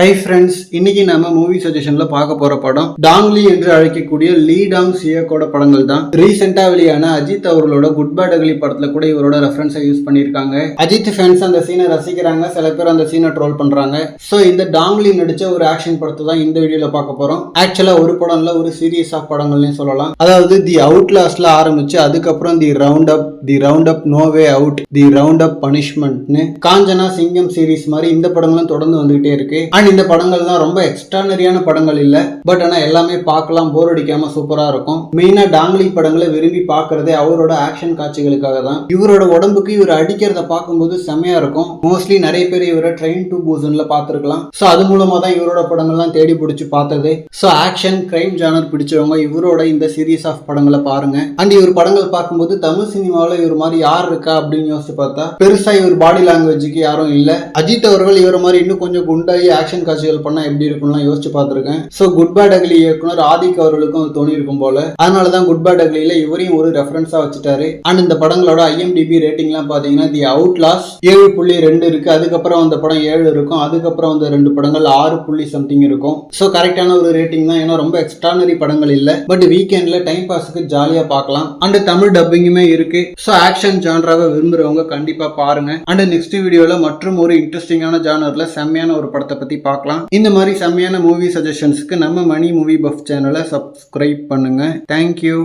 Hi friends இன்னைக்கு நம்ம movie சஜஷன்ல பார்க்க போற படம் டாங்லி என்று அழைக்கக்கூடிய லீ டாங் சியக்கோட படங்கள் தான். ரீசெண்டா வெளியான அஜித் அவர்களோட குட் பேட் அகலி படத்துல கூட இவரோட ரெஃபரன்ஸை யூஸ் பண்ணியிருக்காங்க. அஜித் ஃபேன்ஸ் அந்த சீனை ரசிக்கிறாங்க சில பேர் அந்த சீனை ட்ரோல் பண்றாங்க. ஸோ இந்த டாங்லி நடிச்ச ஒரு ஆக்ஷன் படத்தை தான் இந்த வீடியோல பார்க்க போறோம். ஆக்சுவலா ஒரு படம்ல ஒரு சீரியஸ் ஆஃப் படங்கள்னு சொல்லலாம். அதாவது தி அவுட்லாஸ்ட்ல ஆரம்பிச்சு அதுக்கப்புறம் the round up the round up no way out the round up பனிஷ்மெண்ட்னு Kanchana Singam series மாதிரி இந்த படங்களும் தொடர்ந்து வந்துகிட்டே இருக்கு. அண்ட் இந்த படங்கள்லாம் ரொம்ப எக்ஸ்ட்ரானரியான படங்கள் இல்லை. பட் ஆனால் எல்லாமே பார்க்கலாம். போர் அடிக்காம சூப்பராக இருக்கும். மெயினாக டாங்லி படங்களை விரும்பி பார்க்கறதே அவரோட ஆக்ஷன் காட்சிகளுக்காக தான். இவரோட உடம்புக்கு இவர் அடிக்கிறத பார்க்கும்போது செமையா இருக்கும். மோஸ்ட்லி நிறைய பேர் இவரை ட்ரெயின் டு பூசன்ல பார்த்துருக்கலாம். ஸோ அது மூலமா தான் இவரோட படங்கள்லாம் தேடி பிடிச்சி பார்த்தது. ஸோ ஆக்ஷன் கிரைம் ஜானர் பிடிச்சவங்க இவரோட இந்த சீரீஸ் ஆஃப் படங்களை பாருங்க. அண்ட் இவர் படங்கள் பார்க்கும்போது தமிழ் சினிமாவில் இவர் மாதிரி யார் இருக்கா அப்படின்னு யோசிச்சு பார்த்தா பெருசா இவர் பாடி லாங்குவேஜுக்கு யாரும் இல்லை. அஜித் அவர்கள் இவர மாதிரி இன்னும் கொஞ்சம் குண்டாகி ஆக்ஷன் காட்சிகள் பண்ணா எப்படி இருக்கும்லாம் யோசிச்சு பார்த்துருக்கேன். ஸோ குட் பேட் அக்லி இயக்குனர் ஆதிக் அவர்களுக்கும் தோணி இருக்கும் போல. அதனால தான் குட் பேட் அக்லியில இவரையும் ஒரு ரெஃபரன்ஸா வச்சுட்டாரு. அண்ட் இந்த படங்களோட ஐஎம்டிபி ரேட்டிங்லாம் பாத்தீங்கன்னா தி அவுட் லாஸ் ஏழு புள்ளி ரெண்டு இருக்கு. அதுக்கப்புறம் அந்த படம் ஏழு இருக்கும். அதுக்கப்புறம் அந்த ரெண்டு படங்கள் ஆறு புள்ளி சம்திங் இருக்கும். ஸோ கரெக்டான ஒரு ரேட்டிங் தான். ஏன்னா ரொம்ப எக்ஸ்ட்ரானரி படங்கள் இல்ல. பட் வீக்கெண்ட்ல டைம் பாஸுக்கு ஜாலியா பார்க்கலாம். அண்ட் தமிழ் டப்பிங்குமே இருக்கு. ஸோ ஆக்ஷன் ஜான்ராவை விரும்புறவங்க கண்டிப்பா பாருங்க. அண்ட் நெக்ஸ்ட் வீடியோல மற்றும் ஒரு இன்ட்ரெஸ்டிங்கான ஜானர்ல செம்மையான ஒரு படத்தை பத்தி பார்க்கலாம். இந்த மாதிரி செம்மையான மூவி சஜஷன்ஸ்க்கு நம்ம மணி மூவி பஃப் சேனலை சப்ஸ்கிரைப் பண்ணுங்க. Thank you